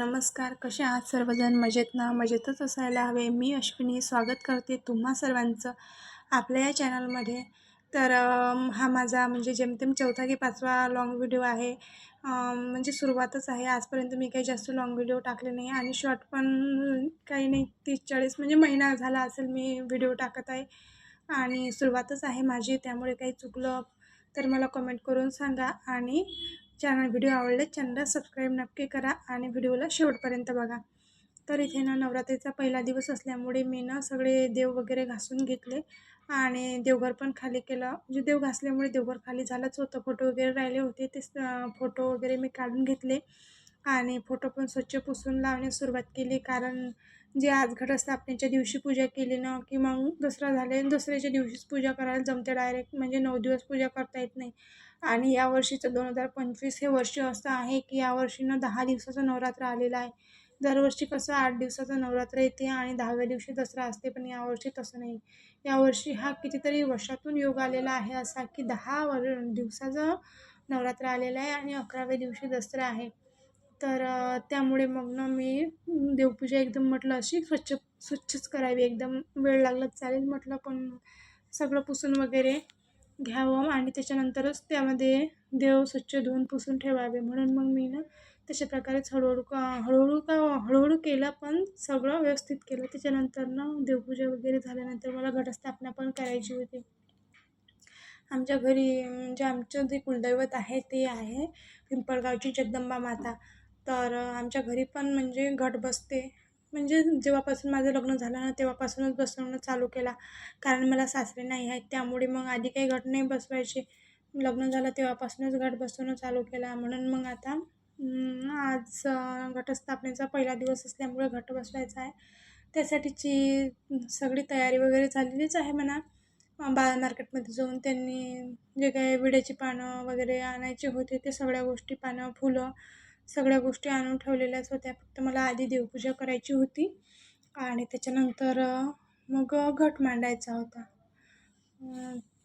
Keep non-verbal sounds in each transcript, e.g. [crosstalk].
नमस्कार कसे आहात सर्वजण? मजेत ना? मजेतच असायला हवे. मी अश्विनी. स्वागत करते तुम्हा सर्वांचं आपल्या या चॅनलमध्ये. तर हा माझा म्हणजे जेमतेम चौथा की पाचवा लाँग व्हिडिओ आहे. म्हणजे सुरुवातच आहे. आजपर्यंत मी काही जास्त लाँग व्हिडिओ टाकले नाही आणि शॉर्ट पण काही नाही. तीस चाळीस म्हणजे महिना झाला असेल मी व्हिडिओ टाकत आहे आणि सुरुवातच आहे माझी. त्यामुळे काही चुकलं तर मला कमेंट करून सांगा. आणि चॅनल व्हिडिओ आवडले चॅनलला सबस्क्राईब नक्की करा आणि व्हिडिओला शेवटपर्यंत बघा. तर इथे ना नवरात्रीचा पहिला दिवस असल्यामुळे मी ना सगळे देव वगैरे घासून घेतले आणि देवघर पण खाली केलं. म्हणजे देव घासल्यामुळे देवघर खाली झालंच होतं. फोटो वगैरे राहिले होते ते फोटो वगैरे मी काढून घेतले आणि फोटो पण स्वच्छ पुसून लावण्यास सुरुवात केली. कारण जे आज घटस्थापनेच्या दिवशी पूजा केली ना की मग दसरा झाले दसऱ्याच्या दिवशीच पूजा करायला जमते डायरेक्ट म्हणजे नऊ दिवस पूजा करता येत नाही. आणि या वर्षीचं दोन हजार पंचवीस हे वर्ष असं आहे की यावर्षीनं दहा दिवसाचा नवरात्र आलेला आहे. दरवर्षी कसं आठ दिवसाचं नवरात्र येते आणि दहाव्या दिवशी दसरा असते पण यावर्षी तसं नाही. यावर्षी हा कितीतरी वर्षातून योग आलेला आहे असा की दहा वर दिवसाचं नवरात्र आलेलं आहे आणि अकराव्या दिवशी दसरा आहे. तर त्यामुळे मग ना मी देवपूजा एकदम म्हटलं अशी स्वच्छ स्वच्छच करावी. एकदम वेळ लागला चालेल म्हटलं पण सगळं पुसून वगैरे घ्यावं आणि त्याच्यानंतरच त्यामध्ये देव स्वच्छ धुवून पुसून ठेवावे. म्हणून मग मी ना तशा प्रकारेच हळूहळू का हळूहळू का हळूहळू केलं पण सगळं व्यवस्थित केलं. त्याच्यानंतर ना देवपूजा वगैरे झाल्यानंतर मला घटस्थापना पण करायची होती. आमच्या घरी म्हणजे आमचं जे कुलदैवत आहे ते आहे पिंपळगावची जगदंबा माता. तर आमच्या घरी पण म्हणजे घट बसते. म्हणजे जेव्हापासून माझं लग्न झालं ना तेव्हापासूनच बसवणं चालू केला. कारण मला सासरे नाही आहेत त्यामुळे मग आधी काही घट नाही बसवायचे. लग्न झालं तेव्हापासूनच घट बसवणं चालू केला. म्हणून मग आता आज घटस्थापनेचा पहिला दिवस असल्यामुळे घट बसवायचा आहे. त्यासाठीची सगळी तयारी वगैरे झालेलीच आहे म्हणा. बाळ मार्केटमध्ये जाऊन त्यांनी जे काही विड्याची पानं वगैरे आणायचे होते ते सगळ्या गोष्टी पानं फुलं सगळ्या गोष्टी आणून ठेवलेल्याच होत्या. फक्त मला आधी देवपूजा करायची होती आणि त्याच्यानंतर मग घट मांडायचा होता.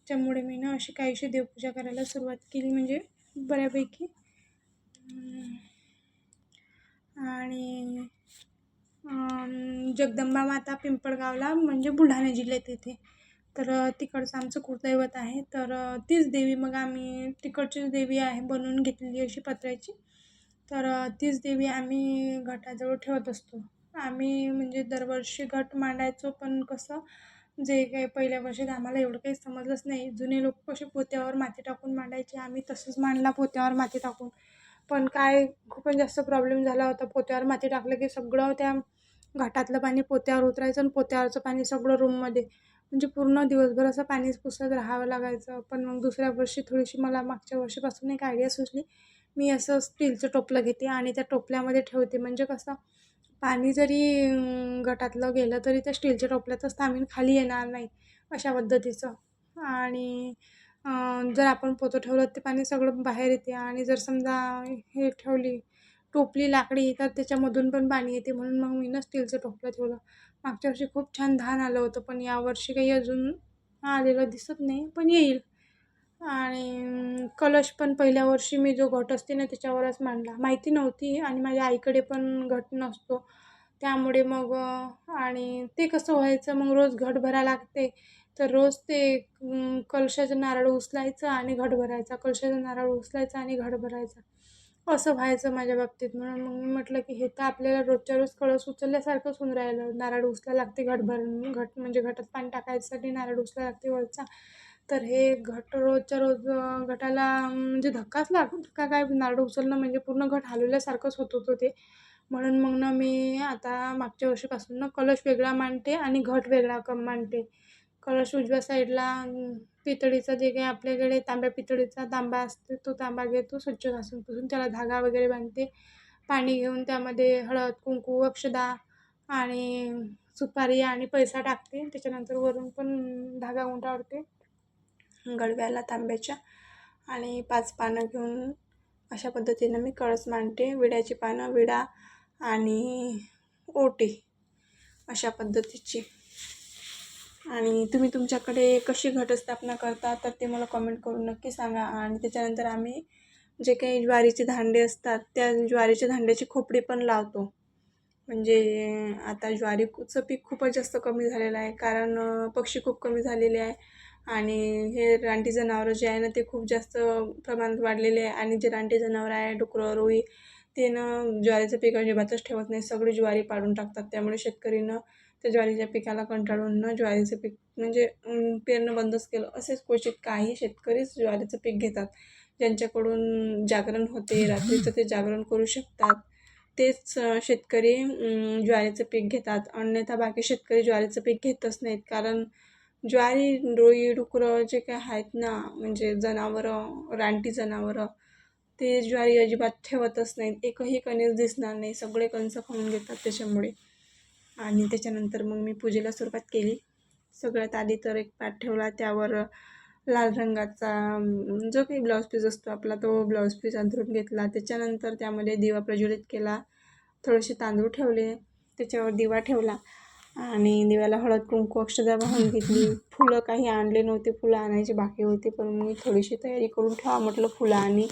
त्यामुळे मी ना अशी काहीशी देवपूजा करायला सुरुवात केली म्हणजे बऱ्यापैकी. आणि जगदंबा माता पिंपळगावला म्हणजे बुलढाणा जिल्ह्यात येते. तर तिकडचं आमचं कुलदैवत आहे. तर तीच देवी मग आम्ही तिकडचीच देवी आहे बनवून घेतलेली अशी पत्र्याची तर तीच देवी आम्ही घटाजवळ ठेवत असतो. आम्ही म्हणजे दरवर्षी घट मांडायचो पण कसं जे काही पहिल्या वर्षात आम्हाला एवढं काही समजलंच नाही. जुने लोक कसे पोत्यावर माती टाकून मांडायचे आम्ही तसंच मांडला पोत्यावर माती टाकून. पण काय खूपच जास्त प्रॉब्लेम झाला होता. पोत्यावर माती टाकलं की सगळं त्या घाटातलं पाणी पोत्यावर उतरायचं आणि पोत्यावरचं पाणी सगळं रूममध्ये. म्हणजे पूर्ण दिवसभर असं पाणीच पुसत राहावं लागायचं. पण मग दुसऱ्या वर्षी थोडीशी मला मागच्या वर्षीपासून एक आयडिया सुचली. मी असं स्टीलचं टोपलं घेते आणि त्या टोपल्यामध्ये ठेवते. म्हणजे कसं पाणी जरी गटातलं गेलं तरी त्या स्टीलच्या टोपल्याचं स्थामीन खाली येणार नाही अशा पद्धतीचं. आणि जर आपण पोतं ठेवलं ते पाणी सगळं बाहेर येते. आणि जर समजा हे ठेवली टोपली लाकडी तर त्याच्यामधून पण पाणी येते. म्हणून मग मी ना स्टीलचं टोपलं ठेवलं. मागच्या वर्षी खूप छान धान आलं होतं पण यावर्षी काही अजून आलेलं दिसत नाही पण येईल. आणि कलश पण पहिल्या वर्षी मी जो घट असते ना त्याच्यावरच मांडला. माहिती नव्हती आणि माझ्या आईकडे पण घट नसतो. त्यामुळे मग आणि ते कसं व्हायचं मग रोज घट भरायला लागते. तर रोज ते कलशाचं नारळ उचलायचं आणि घट भरायचा कलशाचं नारळ उचलायचा आणि घट भरायचा. असं व्हायचं माझ्या बाबतीत. म्हणून मग मी म्हटलं की हे तर आपल्याला रोजच्या रोज कळस उचलल्यासारखंच होऊन राहिलं. नारळ उचला लागते घट भर घट म्हणजे घटात पाणी टाकायसाठी नारळ उचला लागते वरचा. तर हे घट रोजच्या रोज घटाला म्हणजे धक्काच लागून का काय नारळ उचलणं म्हणजे पूर्ण घट हलवल्यासारखंच होत होतं ते. म्हणून मग ना मी आता मागच्या वर्षीपासून ना कलश वेगळा मांडते आणि घट वेगळा क मांडते. कलश उजव्या साईडला पितळीचा जे काही आपल्याकडे तांब्या पितळीचा तांबा असते तो तांबा घेतो स्वच्छ घासून पुसून त्याला धागा वगैरे बांधते. पाणी घेऊन त्यामध्ये हळद कुंकू अक्षदा आणि सुपारी आणि पैसा टाकते. त्याच्यानंतर वरून पण धागा गुंडाळते गडव्याला तांब्याच्या आणि पाच पानं घेऊन अशा पद्धतीनं मी कळस मांडते. विड्याची पानं विडा आणि ओटी अशा पद्धतीची. आणि तुम्ही तुमच्याकडे कशी घटस्थापना करता तर ते मला कमेंट करून नक्की सांगा. आणि त्याच्यानंतर आम्ही जे काही ज्वारीचे धांडे असतात त्या ज्वारीच्या धांड्याची खोपडी पण लावतो. म्हणजे आता ज्वारीचं पीक खूपच जास्त कमी झालेलं आहे. कारण पक्षी खूप कमी झालेले आहे. आणि हे रानटी जनावरं जे आहे ना ते खूप जास्त प्रमाणात वाढलेले आहे. आणि जे रानटी जनावरं आहे डुकरं रुई ते ना ज्वारीचं पीक अजिबातच ठेवत नाही सगळी ज्वारी पाडून टाकतात. त्यामुळे शेतकरीनं त्या ज्वारीच्या पिकाला कंटाळून न ज्वारीचं पीक म्हणजे पेरणं बंदच केलं. असेच क्वचित काही शेतकरीच ज्वारीचं पीक घेतात. ज्यांच्याकडून जागरण होते रात्रीचं ते जागरण करू शकतात. तेच शेतकरी ज्वारीचं पीक घेतात. अन्यथा बाकी शेतकरी ज्वारीचं पीक घेतच नाहीत. कारण ज्वारी डोळी डुकरं जे काय आहेत ना म्हणजे जनावरं रानटी जनावरं ते ज्वारी अजिबात ठेवतच नाहीत एकही कणीस दिसणार नाही. सगळे कणसं खाऊन घेतात त्याच्यामुळे. आणि त्याच्यानंतर मग मी पूजेला सुरुवात केली. सगळ्यात आधी तर एक पाठ ठेवला. त्यावर लाल रंगाचा जो काही ब्लाऊज पीस असतो आपला तो ब्लाऊज पीस अंथरून घेतला. त्याच्यानंतर त्यामध्ये दिवा प्रज्वलित केला. थोडेसे तांदूळ ठेवले. त्याच्यावर दिवा ठेवला. आणि दिव्याला हळद कुंकू अक्षदा वाहून [laughs] घेतली. फुलं काही आणले नव्हते फुलं आणायचे बाकी होते पण मी थोडीशी तयारी करून ठेवा म्हटलं फुलं आणि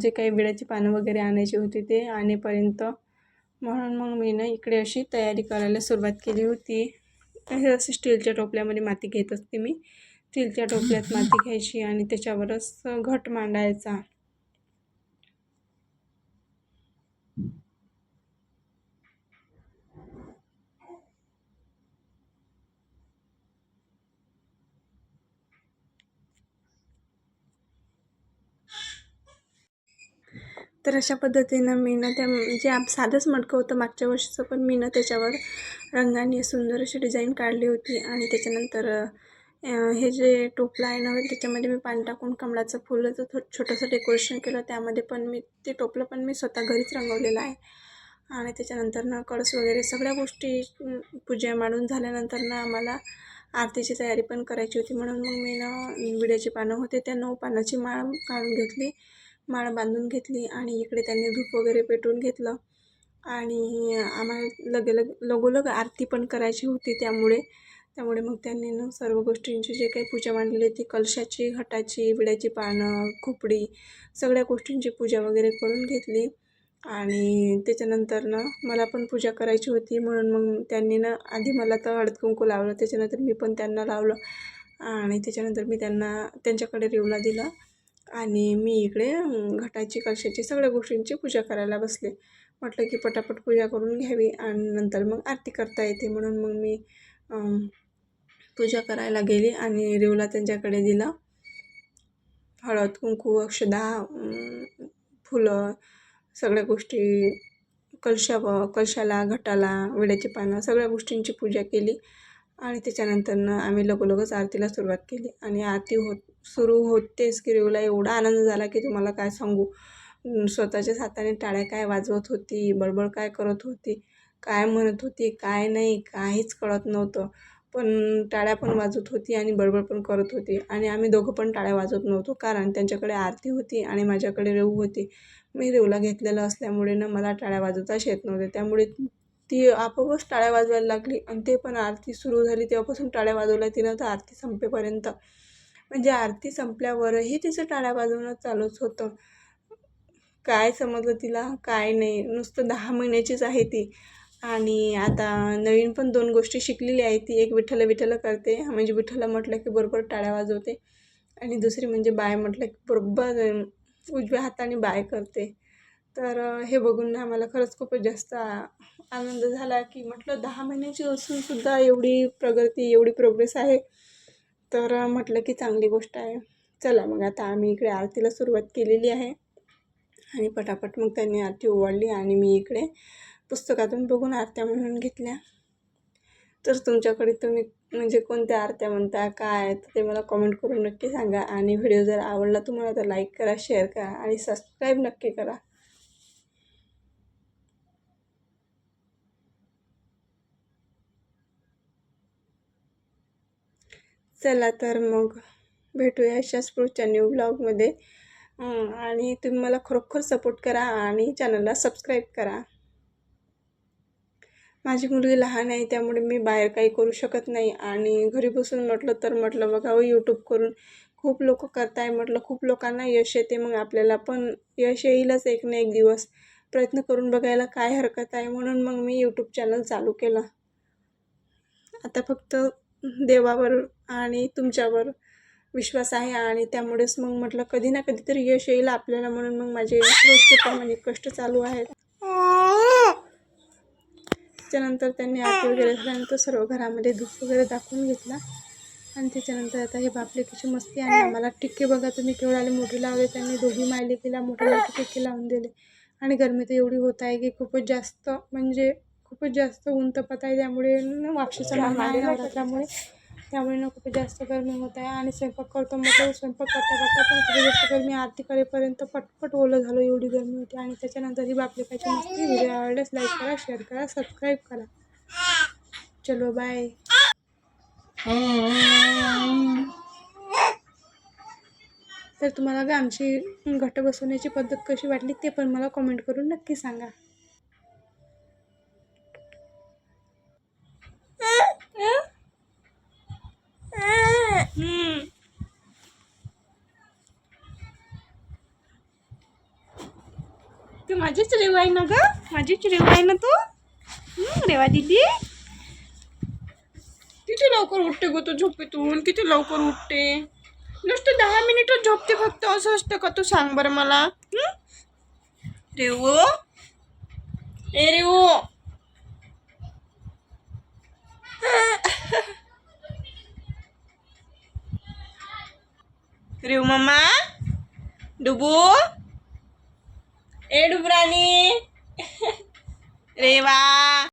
जे काही विड्याची पानं वगैरे आणायची होती ते आणेपर्यंत. म्हणून मग मी ना इकडे अशी तयारी करायला सुरुवात केली होती. असे स्टीलच्या टोपल्यामध्ये माती घेत असते मी. स्टीलच्या टोपल्यात माती घ्यायची आणि त्याच्यावरच घट मांडायचा. तर अशा पद्धतीनं मी ना त्या जे आप साधंच मडकं होतं मागच्या वर्षीचं पण मी ना त्याच्यावर रंगाने सुंदर अशी डिझाईन काढली होती. आणि त्याच्यानंतर हे जे टोपलं आहे ना त्याच्यामध्ये मी पाणी टाकून कमळाचं फुलं थो छोटंसं डेकोरेशन केलं. त्यामध्ये पण मी ते टोपलं पण मी स्वतः घरीच रंगवलेलं आहे. आणि त्याच्यानंतर ना कळस वगैरे सगळ्या गोष्टी पूजा मांडून झाल्यानंतर ना आम्हाला आरतीची तयारी पण करायची होती. म्हणून मग मी ना विड्याची पानं होते त्या नऊ पानाची माळ काढून घेतली. माळ बांधून घेतली आणि इकडे त्यांनी धूप वगैरे पेटवून घेतलं. आणि आम्हाला लगे लग लगोलग आरती पण करायची होती त्यामुळे. त्यामुळे मग त्यांनी ना सर्व गोष्टींची जे काही पूजा मांडलेली होती कलशाची घटाची विड्याची पानं खोपडी सगळ्या गोष्टींची पूजा वगैरे करून घेतली. आणि त्याच्यानंतर ना मला पण पूजा करायची होती. म्हणून मग त्यांनी ना आधी मला तर हळद कुंकू लावलं त्याच्यानंतर मी पण त्यांना लावलं. आणि त्याच्यानंतर मी त्यांना त्यांच्याकडे रिवला दिला. आणि मी इकडे घटाची कलशाची सगळ्या गोष्टींची पूजा करायला बसले. म्हटलं की पटापट पूजा करून घ्यावी आणि नंतर मग आरती करता येते म्हणून मग मी पूजा करायला गेली आणि रेवला त्यांच्याकडे दिला. हळद कुंकू अक्षदा फुलं सगळ्या गोष्टी कलशा कलशाला घटाला विड्याची पानं सगळ्या गोष्टींची पूजा केली. आणि त्याच्यानंतरनं आम्ही लगोलगच आरतीला सुरुवात केली. आणि आरती होत सुरू होतेच की रेवला एवढा आनंद झाला की तुम्हाला काय सांगू? स्वतःच्याच हाताने टाळ्या काय वाजवत होती? बडबड काय करत होती? काय म्हणत होती? काय नाही? काहीच कळत नव्हतं. पण टाळ्या पण वाजवत होती आणि बडबड पण करत होती. आणि आम्ही दोघं पण टाळ्या वाजवत नव्हतो. कारण त्यांच्याकडे आरती होती आणि माझ्याकडे रेऊ होती. मी रेऊला घेतलेलं असल्यामुळे ना मला टाळ्या वाजवताच येत नव्हते. त्यामुळे ती आपोआपच टाळ्या वाजवायला लागली आणि ते पण आरती सुरू झाली तेव्हापासून टाळ्या वाजवल्या तिनं तर आरती संपेपर्यंत. म्हणजे आरती संपल्यावरही तिचं टाळ्या वाजवणं चालूच होतं. काय समजलं तिला? काय नाही. नुसतं दहा महिन्याचीच आहे ती. आणि आता नवीन पण दोन गोष्टी शिकलेली आहे ती. एक विठ्ठल विठ्ठल करते. म्हणजे विठ्ठल म्हटलं की बरोबर टाळ्या वाजवते. आणि दुसरी म्हणजे बाय म्हटलं की बरोबर उजव्या हाताने बाय करते. तर हे बघून ना खरंच खूपच जास्त आनंद झाला की म्हटलं दहा महिन्याची असूनसुद्धा एवढी प्रगती एवढी प्रोग्रेस आहे. तर म्हटलं की चांगली गोष्ट आहे. चला मग आता आम्ही इकडे आरतीला सुरुवात केलेली आहे. आणि पटापट मग त्यांनी आरती ओवाळली आणि मी इकडे पुस्तकातून बघून आरत्या म्हणून घेतल्या. तर तुमच्याकडे तुम्ही म्हणजे कोणत्या आरत्या म्हणता काय तर ते मला कमेंट करून नक्की सांगा. आणि व्हिडिओ जर आवडला तुम्हाला तर लाईक करा शेअर करा आणि सबस्क्राईब नक्की करा. चला तर मग भेटूया अशाच पुढच्या न्यू ब्लॉगमध्ये आणि तुम्ही मला खरोखर सपोर्ट करा आणि चॅनलला सबस्क्राईब करा. माझी मुलगी लहान आहे त्यामुळे मी बाहेर काही करू शकत नाही. आणि घरी बसून म्हटलं तर म्हटलं बघावं यूट्यूब हो, करून खूप लोक करताय. म्हटलं खूप लोकांना यश येते. मग आपल्याला पण यश येईलच एक ना एक दिवस. प्रयत्न करून बघायला काय हरकत आहे म्हणून मग मी यूट्यूब चॅनल चालू केलं. आता फक्त देवावर आणि तुमच्यावर विश्वास आहे आणि त्यामुळेच मग म्हटलं कधी ना कधीतरी यश येईल आपल्याला म्हणून मग माझे रोजचे म्हणजे कष्ट चालू आहेत. त्याच्यानंतर त्यांनी आरती वगैरे झाल्यानंतर सर्व घरामध्ये धूप वगैरे दाखवून घेतला. आणि त्याच्यानंतर आता हे बापलेकीची मस्ती आणि आम्हाला टिक्के बघा तुम्ही केवढाले मोठे लावले त्यांनी दोघी मायलेकीला मोठे मोठे टिक्के लावून दिले. आणि गरमी तर एवढी होत आहे की खूपच जास्त म्हणजे खूपच जास्त ऊन तपत आहे त्यामुळे न वापशीचा महिना आहे नवरात्रामुळे त्यामुळे ना खूपच जास्त गरमी होत आहे. आणि स्वयंपाक करतो म्हटलं स्वयंपाक करता करता पण खूप जास्त गरमी आरती करेपर्यंत पटपट ओलं झालं एवढी गरमी होती. आणि त्याच्यानंतर ही बापलेकाची मस्ती व्हिडिओ आवडल्यास लाईक करा शेअर करा सबस्क्राईब करा. चलो बाय. तर तुम्हाला आमची घट बसवण्याची पद्धत कशी वाटली ते पण मला कमेंट करून नक्की सांगा. माझीच रेव आहे ना ग? माझीच रेव आहे ना तू? रेवा दिदी. किती लवकर उठते ग तू झोपेतून? किती लवकर उठते? नुसतं दहा मिनिटच झोपते फक्त. असं असतं का तू सांग बरं मला? हं? रेवो? ए रेवो! रेव मम्मा डुबू? ए डुबराणी रेवा